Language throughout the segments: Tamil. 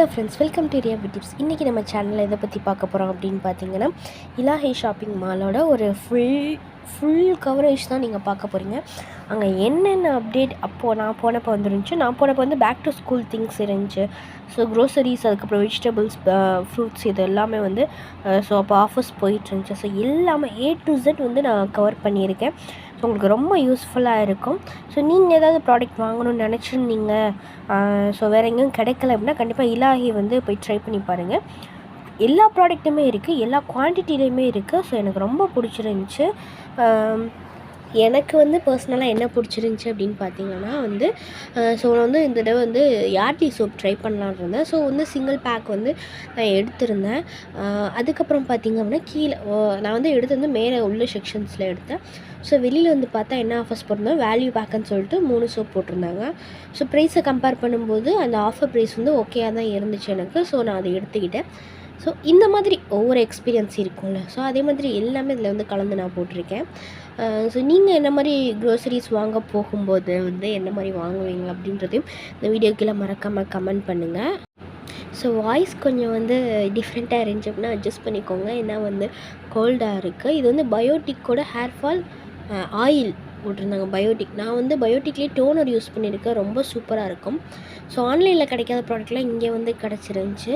Hello friends welcome to Riya tips இன்றைக்கி நம்ம சேனலில் எதை பற்றி பார்க்க போகிறோம் அப்படின்னு பார்த்தீங்கன்னா இலாஹை ஷாப்பிங் மாலோட ஒரு ஃபுல் ஃபுல் கவரேஜ் தான் நீங்கள் பார்க்க போகிறீங்க அங்கே என்னென்ன அப்டேட் அப்போது நான் போனப்போ வந்துருந்துச்சு. நான் போனப்போ வந்து பேக் டு ஸ்கூல் திங்ஸ் இருந்துச்சு. ஸோ க்ரோசரிஸ் அதுக்கப்புறம் வெஜிடபிள்ஸ் ஃப்ரூட்ஸ் uh, இது எல்லாமே வந்து uh, ஸோ அப்போ ஆஃபர்ஸ் போயிட்டு இருந்துச்சு. ஸோ எல்லாமே ஏ டு ஜெட் வந்து நான் கவர் பண்ணியிருக்கேன். உங்களுக்கு ரொம்ப யூஸ்ஃபுல்லாக இருக்கும். ஸோ நீங்கள் ஏதாவது ப்ராடக்ட் வாங்கணும்னு நினச்சிருந்தீங்க ஸோ வேறு எங்கேயும் கிடைக்கல அப்படின்னா கண்டிப்பாக இலாகி வந்து போய் ட்ரை பண்ணி பாருங்கள் எல்லா ப்ராடக்ட்டுமே இருக்குது எல்லா குவான்டிட்டிலையுமே இருக்குது ஸோ எனக்கு ரொம்ப பிடிச்சிருந்துச்சி. எனக்கு வந்து பர்சனலாக என்ன பிடிச்சிருந்துச்சி அப்படின்னு பார்த்தீங்கன்னா வந்து ஸோ நான் வந்து இந்த தடவை வந்து யார்டி சோப் ட்ரை பண்ணலான்னு இருந்தேன். ஸோ வந்து சிங்கிள் பேக் வந்து நான் எடுத்திருந்தேன். அதுக்கப்புறம் பார்த்தீங்க அப்படின்னா கீழே நான் வந்து எடுத்து வந்து மேலே உள்ள செக்ஷன்ஸில் எடுத்தேன். ஸோ வெளியில் வந்து பார்த்தா என்ன ஆஃபர்ஸ் போட்டிருந்தோம்? வேல்யூ பேக்குன்னு சொல்லிட்டு மூணு சோப் போட்டிருந்தாங்க. ஸோ ப்ரைஸை கம்பேர் பண்ணும்போது அந்த ஆஃபர் ப்ரைஸ் வந்து ஓகேயாக தான் இருந்துச்சு எனக்கு. ஸோ நான் அதை எடுத்துக்கிட்டேன். ஸோ இந்த மாதிரி ஒவ்வொரு எக்ஸ்பீரியன்ஸ் இருக்கும்ல. ஸோ அதே மாதிரி எல்லாமே இதில் வந்து கலந்து நான் போட்டிருக்கேன். ஸோ நீங்கள் என்ன மாதிரி க்ரோசரிஸ் வாங்க போகும்போது வந்து என்ன மாதிரி வாங்குவீங்க அப்படின்றதையும் இந்த வீடியோ கீழே மறக்காமல் கமெண்ட் பண்ணுங்கள் ஸோ வாய்ஸ் கொஞ்சம் வந்து டிஃப்ரெண்ட்டாக இருந்துச்சு அப்படின்னா அட்ஜஸ்ட் பண்ணிக்கோங்க. ஏன்னா வந்து கோல்டாக இருக்குது இது வந்து பயோட்டிக்கோட ஹேர் ஃபால் ஆயில் போட்டிருந்தாங்க பயோட்டிக் நான் வந்து பயோட்டிக்லேயே டோனர் யூஸ் பண்ணியிருக்கேன். ரொம்ப சூப்பராக இருக்கும். ஸோ ஆன்லைனில் கிடைக்காத ப்ராடக்ட்லாம் இங்கே வந்து கிடச்சிருந்துச்சு.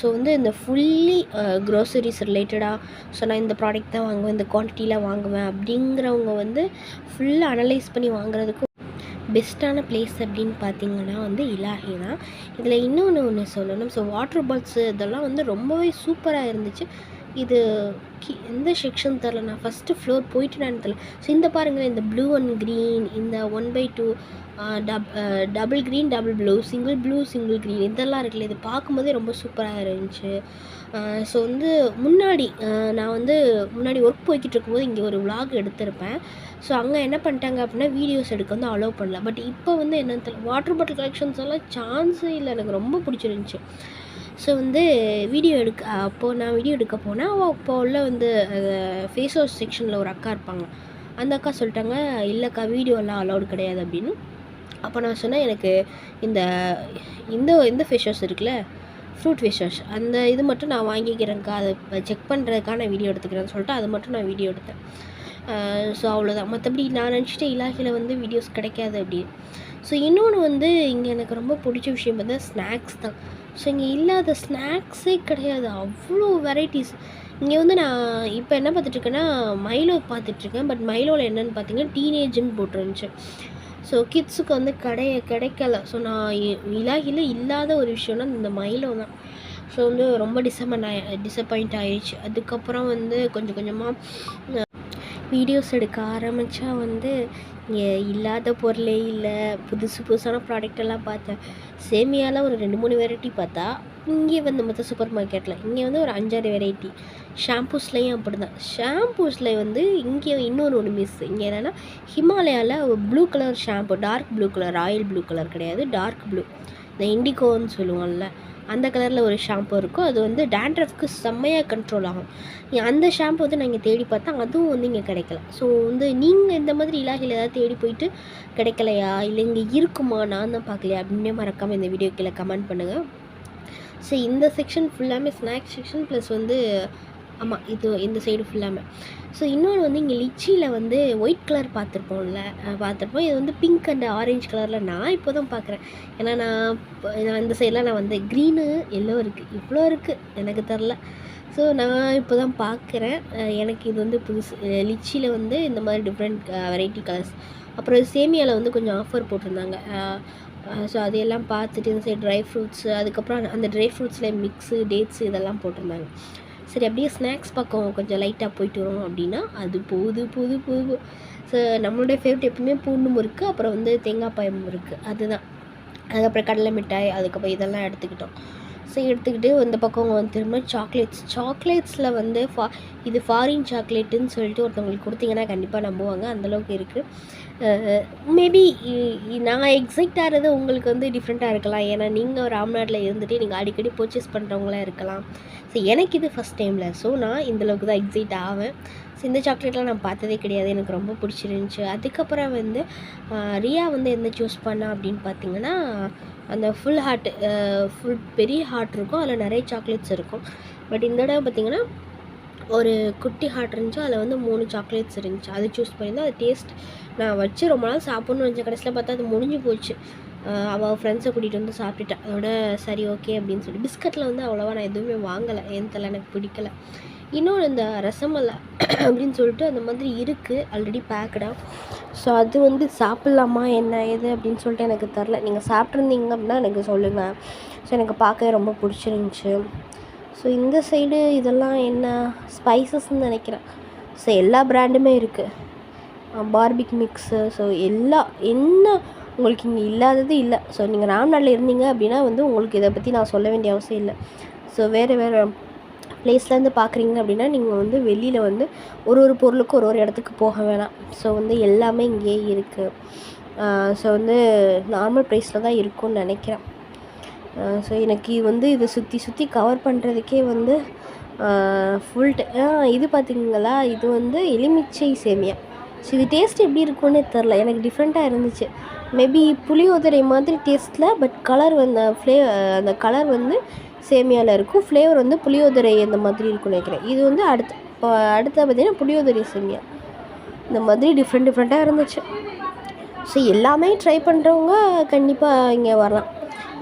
ஸோ வந்து இந்த ஃபுல்லி க்ரோசரிஸ் ரிலேட்டடாக ஸோ நான் இந்த ப்ராடக்ட் தான் வாங்குவேன் இந்த குவான்டிட்டியில் வாங்குவேன் அப்படிங்கிறவங்க வந்து ஃபுல்லாக அனலைஸ் பண்ணி வாங்குறதுக்கு பெஸ்ட்டான பிளேஸ் அப்படின்னு பார்த்தீங்கன்னா வந்து இலாஹி தான். இதில் இன்னொன்று ஒன்று சொல்லணும். ஸோ வாட்டர் பால்ஸு இதெல்லாம் வந்து ரொம்பவே சூப்பராக இருந்துச்சு. இது கி எந்த செக்ஷன் தெரில நான் ஃபஸ்ட்டு ஃப்ளோர் போயிட்டு நான் தெரில ஸோ இந்த பாருங்கள் இந்த ப்ளூ அண்ட் க்ரீன் இந்த one by two dub double green double blue single blue single green இதெல்லாம் இருக்குல்ல. இது பார்க்கும்போதே ரொம்ப சூப்பராக இருந்துச்சு. ஸோ வந்து முன்னாடி நான் வந்து முன்னாடி ஒர்க் போய்கிட்டு இருக்கும்போது இங்கே ஒரு vlog எடுத்திருப்பேன். ஸோ அங்கே என்ன பண்ணிட்டாங்க அப்படின்னா வீடியோஸ் எடுக்க வந்து அலோவ் பண்ணல. பட் இப்போ வந்து என்னென்னு தெரியல. வாட்டர் பாட்டில் கலெக்ஷன்ஸ் எல்லாம் சான்ஸே இல்லை. எனக்கு ரொம்ப பிடிச்சிருந்துச்சி. ஸோ வந்து வீடியோ எடுக்க அப்போது நான் வீடியோ எடுக்க போனேன். அவள் அப்போ உள்ள வந்து ஃபேஸ் வாஷ் செக்ஷனில் ஒரு அக்கா இருப்பாங்க. அந்த அக்கா சொல்லிட்டாங்க இல்லைக்கா வீடியோலாம் அலௌடு கிடையாது அப்படின்னு. அப்போ நான் சொன்னேன் எனக்கு இந்த இந்த இந்த ஃபேஸ் வாஷ் இருக்குல்ல ஃப்ரூட் ஃபேஸ் வாஷ் அந்த இது மட்டும் நான் வாங்கிக்கிறேன்க்கா. அதை செக் பண்ணுறதுக்கான வீடியோ எடுத்துக்கிறேன்னு சொல்லிட்டு அது மட்டும் நான் வீடியோ எடுத்தேன். ஸோ அவ்வளோதான் மற்றபடி நான் நினச்சிட்டு இலாகியில் வந்து வீடியோஸ் கிடைக்காது அப்படின்னு. ஸோ இன்னொன்று வந்து இங்கே எனக்கு ரொம்ப பிடிச்ச விஷயம் பார்த்தா ஸ்நாக்ஸ் தான். ஸோ இங்கே இல்லாத ஸ்நாக்ஸே கிடையாது. அவ்வளோ வெரைட்டிஸ் இங்கே வந்து நான் இப்போ என்ன பார்த்துட்ருக்கேன்னா மைலோ பார்த்துட்ருக்கேன். பட் மைலோவில் என்னென்னு பார்த்தீங்கன்னா டீனேஜ்னு போட்டுருந்துச்சு. ஸோ கிட்ஸுக்கு வந்து கிடைய கிடைக்கல. ஸோ நான் இ- இலாகியில் இல்லாத ஒரு விஷயம்னா இந்த மைலோ தான். ஸோ வந்து ரொம்ப டிசப்பாயிண்ட் ஆயி டிசப்பாயிண்ட் ஆயிடுச்சு. அதுக்கப்புறம் வந்து கொஞ்சம் கொஞ்சமாக வீடியோஸ் எடுக்க ஆரம்பித்தா வந்து இங்கே இல்லாத பொருளே இல்லை. புதுசு புதுசான ப்ராடக்டெல்லாம் பார்த்தேன். சேமியாவில் ஒரு ரெண்டு மூணு வெரைட்டி பார்த்தா இங்கே வந்து மொத்த சூப்பர் மார்க்கெட்டில் இங்கே வந்து ஒரு அஞ்சாறு வெரைட்டி ஷாம்பூஸ்லேயும் அப்படி தான் ஷாம்பூஸில் வந்து இங்கே இன்னொரு ஒன்று மிஸ் இங்கே என்னென்னா ஹிமாலயாவில் blue colour shampoo dark blue colour royal blue colour கிடையாது டார்க் ப்ளூ இந்த இண்டிகோன்னு சொல்லுவோம்ல. அந்த கலரில் ஒரு ஷாம்பு இருக்கும். அது வந்து டேண்ட்ரஃப்க்கு செம்மையாக கண்ட்ரோல் ஆகும். அந்த ஷாம்பு வந்து நான் இங்கே தேடி பார்த்தா அதுவும் வந்து இங்கே கிடைக்கல. ஸோ வந்து நீங்கள் இந்த மாதிரி இலாகில் ஏதாவது தேடி போயிட்டு கிடைக்கலையா? இல்லை இங்கே இருக்குமா? நான் தான் பார்க்கலையா? அப்படின்னு மறக்காமல் இந்த வீடியோ கீழே கமெண்ட் பண்ணுங்கள் ஸோ இந்த செக்ஷன் ஃபுல்லாமே ஸ்நாக்ஸ் செக்ஷன் ப்ளஸ் வந்து ஆமாம் இது இந்த சைடு ஃபுல்லாமே ஸோ இன்னொன்று வந்து இங்கே லிச்சியில் வந்து ஒயிட் கலர் பார்த்துருப்போம்ல பார்த்துருப்போம். இது வந்து பிங்க் அண்ட் ஆரஞ்சு கலரில் நான் இப்போ தான் பார்க்குறேன். ஏன்னா நான் இப்போ- நான் இந்த சைடெலாம் நான் வந்து க்ரீனு எல்லோ இருக்குது இவ்வளோ இருக்குது எனக்கு தெரில. ஸோ நான் இப்போ தான் பார்க்குறேன் எனக்கு இது வந்து புதுசு லிச்சியில் வந்து இந்த மாதிரி டிஃப்ரெண்ட் வெரைட்டி கலர்ஸ் அப்புறம் சேமியாவில் வந்து கொஞ்சம் ஆஃபர் போட்டிருந்தாங்க. ஸோ அதையெல்லாம் பார்த்துட்டு இந்த சைடு ட்ரை ஃப்ரூட்ஸு அதுக்கப்புறம் அந்த ட்ரை ஃப்ரூட்ஸில் மிக்ஸு டேட்ஸு இதெல்லாம் போட்டிருந்தாங்க. சரி அப்படியே ஸ்நாக்ஸ் பக்கம் கொஞ்சம் லைட்டாக போயிட்டு வரோம் அப்படின்னா அது போகுது போகுது போகுது ஸோ நம்மளுடைய ஃபேவரட் எப்பவுமே பூண்டு முறுக்கு அப்புறம் வந்து தேங்காய் பாயம் முறுக்கு. அதுதான். அதுக்கப்புறம் கடலை மிட்டாய் அதுக்கப்புறம் இதெல்லாம் எடுத்துக்கிட்டோம். ஸோ எடுத்துக்கிட்டு இந்த பக்கம் வந்து திரும்ப சாக்லேட்ஸ் சாக்லேட்ஸில் வந்து ஃபா இது ஃபாரின் சாக்லேட்டுன்னு சொல்லிட்டு ஒருத்தவங்களுக்கு கொடுத்தீங்கன்னா கண்டிப்பாக நம்புவாங்க. அந்தளவுக்கு இருக்குது மேபி நான் எக்ஸைட் ஆகிறது உங்களுக்கு வந்து டிஃப்ரெண்ட்டாக இருக்கலாம். ஏன்னா நீங்கள் ராம்நாட்டில் இருந்துட்டு நீங்கள் அடிக்கடி பர்ச்சேஸ் பண்ணுறவங்களா இருக்கலாம். ஸோ எனக்கு இது ஃபஸ்ட் டைமில் ஸோ நான் இந்தளவுக்கு தான் எக்ஸைட் ஆவேன். ஸோ இந்த சாக்லேட்லாம் நான் பார்த்ததே கிடையாது. எனக்கு ரொம்ப பிடிச்சிருந்துச்சி. அதுக்கப்புறம் வந்து ரியா வந்து என்ன சூஸ் பண்ணா அப்படின்னு பார்த்தீங்கன்னா அந்த ஃபுல் ஹார்ட் ஃபுல் பெரிய ஹார்ட் இருக்கும். அதில் நிறைய சாக்லேட்ஸ் இருக்கும். பட் இந்த தடவை பார்த்திங்கன்னா ஒரு குட்டி ஹார்ட் இருந்துச்சு. அதில் வந்து மூணு சாக்லேட்ஸ் இருந்துச்சு. அது சூஸ் பண்ணியிருந்தேன். அது டேஸ்ட் நான் வச்சு ரொம்ப நாள் சாப்பிட்ணுன்னு நினச்ச கடைசியில் பார்த்தா அது முடிஞ்சு போச்சு. அவள் ஃப்ரெண்ட்ஸை கூட்டிகிட்டு வந்து சாப்பிட்டுட்டேன் அதோட சரி ஓகே அப்படின்னு சொல்லி. பிஸ்கட்டில் வந்து அவ்வளோவா நான் எதுவுமே வாங்கலை. ஏன் தெரியல எனக்கு பிடிக்கல. இன்னொன்று இந்த ரசமலை அப்படின்னு சொல்லிட்டு அந்த மாதிரி இருக்குது ஆல்ரெடி பேக்கடாக ஸோ அது வந்து சாப்பிட்லாமா என்ன ஏது அப்படின்னு சொல்லிட்டு எனக்கு தெரில நீங்கள் சாப்பிட்ருந்தீங்க அப்படின்னா எனக்கு சொல்லுங்கள் ஸோ எனக்கு பார்க்கவே ரொம்ப பிடிச்சிருந்துச்சி. ஸோ இந்த சைடு இதெல்லாம் என்ன ஸ்பைசஸ்ன்னு நினைக்கிறேன். ஸோ எல்லா ப்ராண்டுமே இருக்குது பார்பிக் மிக்ஸு ஸோ எல்லா என்ன உங்களுக்கு இங்கே இல்லாதது இல்லை. ஸோ நீங்கள் ராம்நாட்டில் இருந்தீங்க அப்படின்னா வந்து உங்களுக்கு இதை பற்றி நான் சொல்ல வேண்டிய அவசியம் இல்லை. ஸோ வேறு வேறு ப்ளேஸ்லேருந்து பார்க்குறீங்க அப்படின்னா நீங்கள் வந்து வெளியில் வந்து ஒரு ஒரு பொருளுக்கும் ஒரு ஒரு இடத்துக்கு போக வேணாம். ஸோ வந்து எல்லாமே இங்கேயே இருக்குது ஸோ வந்து நார்மல் ப்ரைஸில் தான் இருக்கும்னு நினைக்கிறேன். ஸோ எனக்கு வந்து இதை சுற்றி சுற்றி கவர் பண்ணுறதுக்கே வந்து ஃபுல் இது பார்த்திங்களா இது வந்து எலுமிச்சை சேமியா. ஸோ இது டேஸ்ட் எப்படி இருக்கும்னே தெரில எனக்கு டிஃப்ரெண்ட்டாக இருந்துச்சு. மேபி புளியோதரை மாதிரி டேஸ்ட்டில் பட் கலர் வந்து ஃப்ளே அந்த கலர் வந்து சேமியாவில் இருக்கும். ஃப்ளேவர் வந்து புளியோதரை அந்த மாதிரி இருக்கும்னு நினைக்கிறேன். இது வந்து அடுத்து இப்போ அடுத்த பார்த்திங்கன்னா புளியோதரை சேமியா. இந்த மாதிரி டிஃப்ரெண்ட் டிஃப்ரெண்ட்டாக இருந்துச்சு. ஸோ எல்லாமே ட்ரை பண்ணுறவங்க கண்டிப்பாக இங்கே வரலாம்.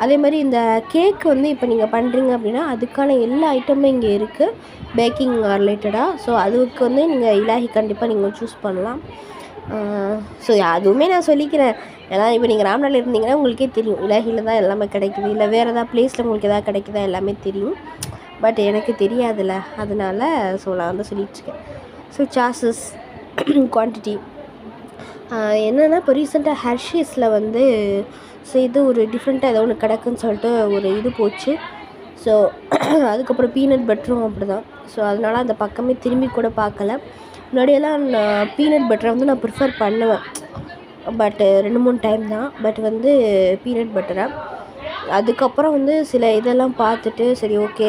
அதே மாதிரி இந்த கேக் வந்து இப்போ நீங்கள் பண்ணுறீங்க அப்படின்னா அதுக்கான எல்லா ஐட்டமும் இங்கே இருக்குது பேக்கிங் ரிலேட்டடாக ஸோ அதுக்கு வந்து நீங்கள் இலாஹி கண்டிப்பாக நீங்கள் சூஸ் பண்ணலாம். ஸோ அதுவுமே நான் சொல்லிக்கிறேன். ஏன்னா இப்போ நீங்கள் ராம்நாட்டில் இருந்தீங்கன்னா உங்களுக்கே தெரியும். இலகியில் தான் எல்லாமே கிடைக்குது. இல்லை வேறு ஏதாவது ப்ளேஸில் உங்களுக்கு எதாவது கிடைக்குதா எல்லாமே தெரியும். பட் எனக்கு தெரியாதுல்ல. அதனால் ஸோ நான் வந்து சொல்லிட்டுருக்கேன் ஸோ சார்சஸ் குவான்டிட்டி என்னென்னா இப்போ ரீசெண்டாக ஹர்ஷீஸில் வந்து ஸோ இது ஒரு டிஃப்ரெண்ட்டாக ஏதோ ஒன்று கிடக்குன்னு சொல்லிட்டு ஒரு இது போச்சு. ஸோ அதுக்கப்புறம் பீனட் பட்டரும் அப்படி தான் ஸோ அதனால் அந்த பக்கமே திரும்பி கூட பார்க்கல. முன்னாடியெல்லாம் நான் பீனட் பட்டரை வந்து நான் ப்ரிஃபர் பண்ணுவேன். பட்டு ரெண்டு மூணு டைம் தான். பட் வந்து பீனட் பட்டரை? அதுக்கப்புறம் வந்து சில இதெல்லாம் பார்த்துட்டு சரி ஓகே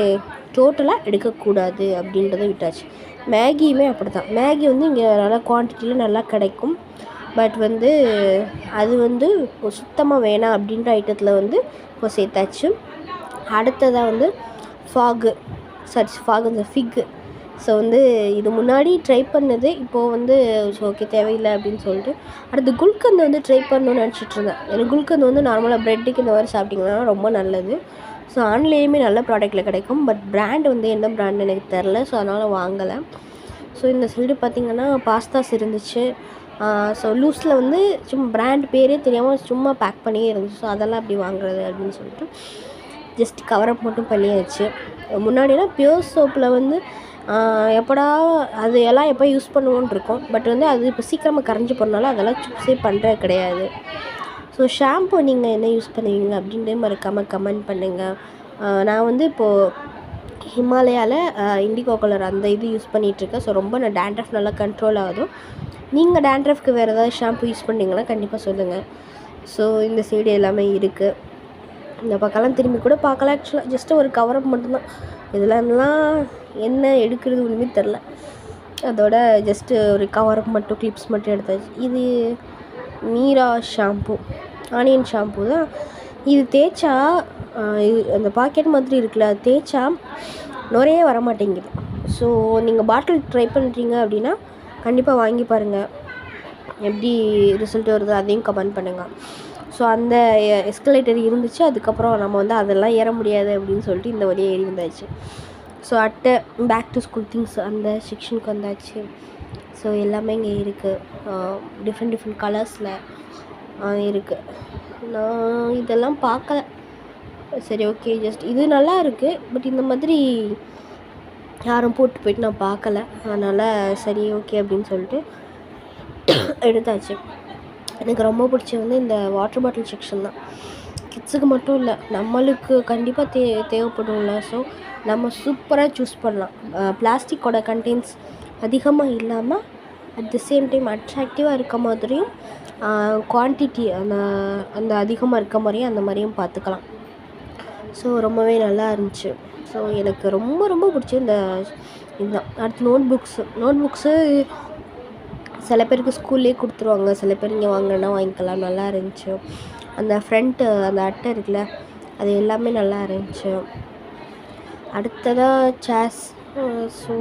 டோட்டலாக எடுக்கக்கூடாது அப்படின்றத விட்டாச்சு. மேகியுமே அப்படி தான் மேகி வந்து இங்கே நல்லா குவான்டிட்டியில் நல்லா கிடைக்கும். பட் வந்து அது வந்து சுத்தமாக வேணாம் அப்படின்ற ஐட்டத்தில் வந்து இப்போ சேர்த்தாச்சு. அடுத்ததாக வந்து ஃபாகு. சாரி ஃபாகு இந்த ஃபிக்கு ஸோ வந்து இது முன்னாடி ட்ரை பண்ணது இப்போது வந்து ஓகே தேவையில்லை அப்படின்னு சொல்லிட்டு. அடுத்து குல்கந்த் வந்து ட்ரை பண்ணணும்னு நினச்சிட்டு இருந்தேன். எனக்கு குல்கந்த் வந்து நார்மலாக ப்ரெட்டுக்கு இந்த மாதிரி சாப்பிட்டிங்கன்னா ரொம்ப நல்லது. ஸோ ஆன்லைனுமே நல்ல ப்ராடக்ட்டில் கிடைக்கும். பட் ப்ராண்ட் வந்து என்ன ப்ராண்ட் எனக்கு தெரில ஸோ அதனால் வாங்கலை. ஸோ இந்த சைடு பார்த்திங்கன்னா பாஸ்தாஸ் இருந்துச்சு. ஸோ லூஸில் வந்து சும்மா ப்ராண்ட் பேரே தெரியாமல் சும்மா பேக் பண்ணியே இருந்துச்சு. ஸோ அதெல்லாம் அப்படி வாங்குறது அப்படின்னு சொல்லிட்டு ஜஸ்ட் கவரப் மட்டும் பண்ணியாச்சு. முன்னாடிலாம் பியூர் சோப்பில் வந்து எப்படா அது எல்லாம் எப்போ யூஸ் பண்ணுவோன்னு இருக்கும். பட் வந்து அது இப்போ சீக்கிரமாக கரைஞ்சி போனாலும் அதெல்லாம் சூஸே பண்ணுறது கிடையாது. ஸோ ஷாம்பு நீங்கள் என்ன யூஸ் பண்ணுவீங்க அப்படின்ட்டு மறக்காமல் கமெண்ட் பண்ணுங்கள் நான் வந்து இப்போது ஹிமாலயாவில் இண்டிகோ கலர் அந்த இது யூஸ் பண்ணிகிட்ருக்கேன் ஸோ ரொம்ப நான் டேண்ட்ரஃப் நல்லா கண்ட்ரோல் ஆகுதும் நீங்கள் டேண்ட்ரஃப்க்கு வேறு ஏதாவது ஷாம்பு யூஸ் பண்ணிங்கன்னா கண்டிப்பாக சொல்லுங்கள் ஸோ இந்த சைடு எல்லாமே இருக்குது இந்த பக்கம்லாம் திரும்பி கூட பார்க்கலாம் ஆக்சுவலாக ஜஸ்ட்டு ஒரு கவரப் மட்டும்தான். இதெல்லாம் என்ன எடுக்கிறது ஒன்றுமே தெரில அதோட ஜஸ்ட்டு ஒரு கவர் மட்டும் கிளிப்ஸ் மட்டும் எடுத்தாச்சு. இது மீரா ஷாம்பு ஆனியன் ஷாம்பு தான். இது தேய்ச்சா இது அந்த பாக்கெட் மாதிரி இருக்குல்ல அது தேய்ச்சா நிறைய வர மாட்டேங்குது ஸோ நீங்கள் பாட்டில் ட்ரை பண்ணுறீங்க அப்படின்னா கண்டிப்பாக வாங்கி பாருங்கள் எப்படி ரிசல்ட் வருது அதையும் கமெண்ட் பண்ணுங்கள் ஸோ அந்த எஸ்கலேட்டர் இருந்துச்சு அதுக்கப்புறம் நம்ம வந்து அதெல்லாம் ஏற முடியாது அப்படின்னு சொல்லிட்டு இந்த வழியாக ஏறி வந்தாச்சு. ஸோ அட்டை பேக் டு ஸ்கூல் திங்ஸ் அந்த செக்ஷனுக்கு வந்தாச்சு ஸோ எல்லாமே இங்கே இருக்குது டிஃப்ரெண்ட் டிஃப்ரெண்ட் கலர்ஸில் இருக்குது நான் இதெல்லாம் பார்க்கல சரி ஓகே ஜஸ்ட் இது நல்லா இருக்குது பட் இந்த மாதிரி யாரும் போட்டு போயிட்டு நான் பார்க்கல அதனால் சரி ஓகே அப்படின்னு சொல்லிட்டு எடுத்தாச்சு எனக்கு ரொம்ப பிடிச்சது வந்து இந்த வாட்டர் பாட்டில் செக்ஷன் தான். கிட்ஸுக்கு மட்டும் இல்லை நம்மளுக்கு கண்டிப்பாக தே தேவைப்படும்ல. ஸோ நம்ம சூப்பராக சூஸ் பண்ணலாம். பிளாஸ்டிக்கோட கண்டென்ட்ஸ் அதிகமாக இல்லாமல் அட் த சேம் டைம் அட்ராக்டிவாக இருக்க மாதிரியும் குவான்டிட்டி அந்த அந்த அதிகமாக இருக்க மாதிரியும் அந்த மாதிரியும் பார்த்துக்கலாம் ஸோ ரொம்பவே நல்லா இருந்துச்சு. ஸோ எனக்கு ரொம்ப ரொம்ப பிடிச்ச இந்த இதுதான் அடுத்து நோட் புக்ஸு நோட் புக்ஸு சில பேருக்கு ஸ்கூல்லேயே கொடுத்துருவாங்க. சில பேர் இங்கே வாங்கினா வாங்கிக்கலாம். நல்லா இருந்துச்சு. அந்த ஃப்ரண்ட்டு அந்த அட்டை இருக்குல்ல அது எல்லாமே நல்லா இருந்துச்சு. அடுத்ததாக சேஸ் ஸோ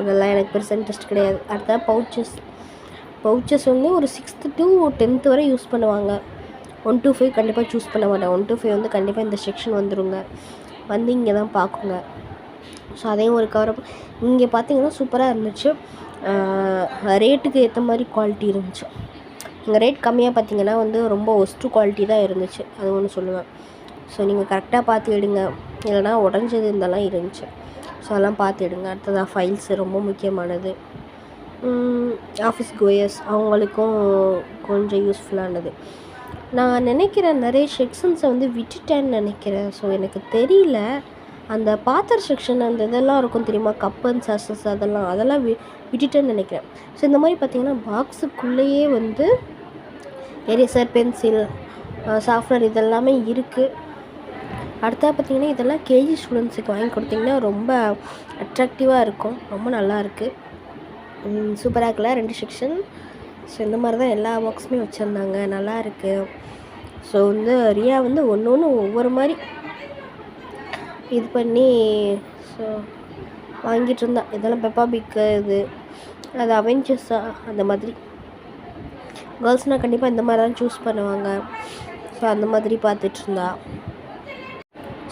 இதெல்லாம் எனக்கு பெருசாக இன்ட்ரெஸ்ட் கிடையாது. அடுத்ததாக பவுச்சஸ் பவுச்சஸ் வந்து ஒரு சிக்ஸ்த்து டு டென்த்து வரை யூஸ் பண்ணுவாங்க. ஒன் டூ ஃபைவ் கண்டிப்பாக சூஸ் பண்ண மாட்டேன். ஒன் டூ ஃபைவ் வந்து கண்டிப்பாக இந்த செக்ஷன் வந்துடுங்க வந்து இங்கே தான் பார்க்குங்க. ஸோ அதையும் ஒரு கவர் இங்கே பார்த்தீங்கன்னா சூப்பராக இருந்துச்சு. ரேட்டுக்கு ஏற்ற மாதிரி குவாலிட்டி இருந்துச்சு. இங்கே ரேட் கம்மியாக பார்த்தீங்கன்னா வந்து ரொம்ப ஒஸ்ட்டு குவாலிட்டி தான் இருந்துச்சு. அது ஒன்று சொல்லுவேன். ஸோ நீங்கள் கரெக்டாக பார்த்து எடுங்க. இல்லைனா உடஞ்சது இதெல்லாம் இருந்துச்சு. ஸோ அதெல்லாம் பார்த்து எடுங்க. அடுத்ததாக ஃபைல்ஸு ரொம்ப முக்கியமானது. ஆஃபீஸ் கோயர்ஸ் அவங்களுக்கும் கொஞ்சம் யூஸ்ஃபுல்லானது நான் நினைக்கிறேன் நிறைய செக்ஷன்ஸை வந்து விட்டுட்டேன்னு நினைக்கிறேன். ஸோ எனக்கு தெரியல. அந்த பாத்திர செக்ஷன் அந்த இதெல்லாம் இருக்கும் தெரியுமா? கப் அண்ட் சசஸ் அதெல்லாம் அதெல்லாம் வி விட்டுட்டேன்னு நினைக்கிறேன். ஸோ இந்த மாதிரி பார்த்திங்கன்னா பாக்ஸுக்குள்ளேயே வந்து எரேசர் பென்சில் சாஃப்ட்வேர் இதெல்லாமே இருக்குது அடுத்தது பார்த்தீங்கன்னா இதெல்லாம் கேஜி ஸ்டூடெண்ட்ஸுக்கு வாங்கி கொடுத்தீங்கன்னா ரொம்ப அட்ராக்டிவாக இருக்கும். ரொம்ப நல்லா இருக்குது சூப்பராக இருக்குல்ல ரெண்டு செக்ஷன் ஸோ இந்த மாதிரி தான் எல்லா பாக்ஸுமே வச்சுருந்தாங்க. நல்லா இருக்குது ஸோ வந்து ரியா வந்து ஒன்று ஒன்று ஒவ்வொரு மாதிரி இது பண்ணி ஸோ வாங்கிட்டு இருந்தா. இதெல்லாம் பெப்பா பிக்கு இது அது அவெஞ்சர்ஸா அந்த மாதிரி. கேர்ள்ஸ்னால் கண்டிப்பாக இந்த மாதிரி தான் சூஸ் பண்ணுவாங்க. ஸோ அந்த மாதிரி பார்த்துட்டு இருந்தா.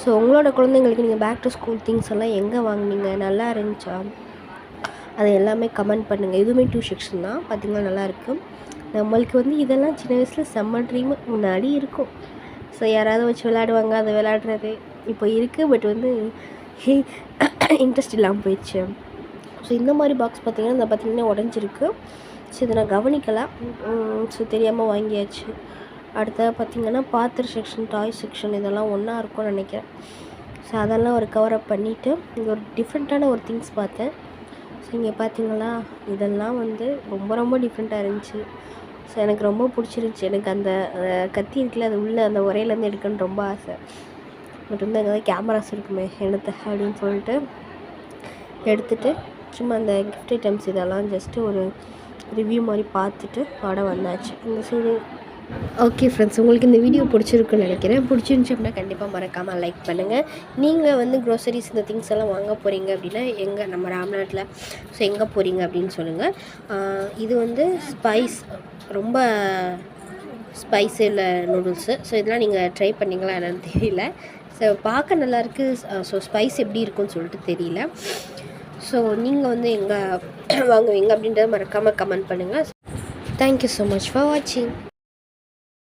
ஸோ உங்களோட குழந்தைங்களுக்கு நீங்கள் பேக் டு ஸ்கூல் திங்ஸ் எல்லாம் எங்கே வாங்குனீங்க? நல்லா இருந்துச்சா? அதை எல்லாமே கமெண்ட் பண்ணுங்கள் எதுவுமே டூ செக்ஷன் தான். பார்த்திங்கன்னா நல்லாயிருக்கு நம்மளுக்கு வந்து இதெல்லாம் சின்ன வயசில் செம்ம ட்ரீமு முன்னாடி இருக்கும். ஸோ யாராவது வச்சு விளையாடுவாங்க அதை விளையாடுறது. இப்போ இருக்குது பட் வந்து இன்ட்ரெஸ்ட் இல்லாமல் போயிடுச்சு. ஸோ இந்த மாதிரி பாக்ஸ் பார்த்திங்கன்னா இந்த பார்த்திங்கன்னா உடஞ்சிருக்கு. ஸோ இதை நான் கவனிக்கலை. ஸோ தெரியாமல் வாங்கியாச்சு. அடுத்தது பார்த்திங்கன்னா பாத்திர செக்ஷன் டாய் செக்ஷன் இதெல்லாம் ஒன்றா இருக்கும்னு நினைக்கிறேன். ஸோ அதெல்லாம் ஒரு கவரப் பண்ணிவிட்டு இங்கே ஒரு டிஃப்ரெண்ட்டான ஒரு திங்ஸ் பார்த்தேன். ஸோ இங்கே பார்த்தீங்களா? இதெல்லாம் வந்து ரொம்ப ரொம்ப டிஃப்ரெண்ட்டாக இருந்துச்சு. ஸோ எனக்கு ரொம்ப பிடிச்சிருந்துச்சி. எனக்கு அந்த கத்தி இருக்குல்ல அது உள்ளே அந்த உரையிலேருந்து எடுக்கணும்னு ரொம்ப ஆசை. பட் வந்து அங்கே தான் கேமராஸ் இருக்குமே எடுத்த அப்படின்னு சொல்லிட்டு எடுத்துகிட்டு சும்மா அந்த கிஃப்ட் ஐட்டம்ஸ் இதெல்லாம் ஜஸ்ட்டு ஒரு ரிவ்யூ மாதிரி பார்த்துட்டு படம் வந்தாச்சு. இந்த சைடு ஓகே ஃப்ரெண்ட்ஸ் உங்களுக்கு இந்த வீடியோ பிடிச்சிருக்குன்னு நினைக்கிறேன். பிடிச்சிருந்துச்சி அப்படின்னா கண்டிப்பாக மறக்காமல் லைக் பண்ணுங்கள் நீங்கள் வந்து க்ரோசரிஸ் இந்த திங்ஸ் எல்லாம் வாங்க போகிறீங்க அப்படின்னா எங்கே நம்ம ராம்நாட்டில் ஸோ எங்கே போகிறீங்க அப்படின்னு சொல்லுங்கள் இது வந்து ஸ்பைஸ் ரொம்ப ஸ்பைஸு உள்ள நூடுல்ஸு ஸோ இதெல்லாம் நீங்கள் ட்ரை பண்ணிங்களா என்னென்னு தெரியல. ஸோ பார்க்க நல்லாயிருக்கு ஸோ ஸ்பைஸ் எப்படி இருக்குன்னு சொல்லிட்டு தெரியல. ஸோ நீங்கள் வந்து எங்கே வாங்குவீங்க அப்படின்றத மறக்காமல் கமெண்ட் பண்ணுங்கள் தேங்க்யூ ஸோ மச் ஃபார் வாட்சிங்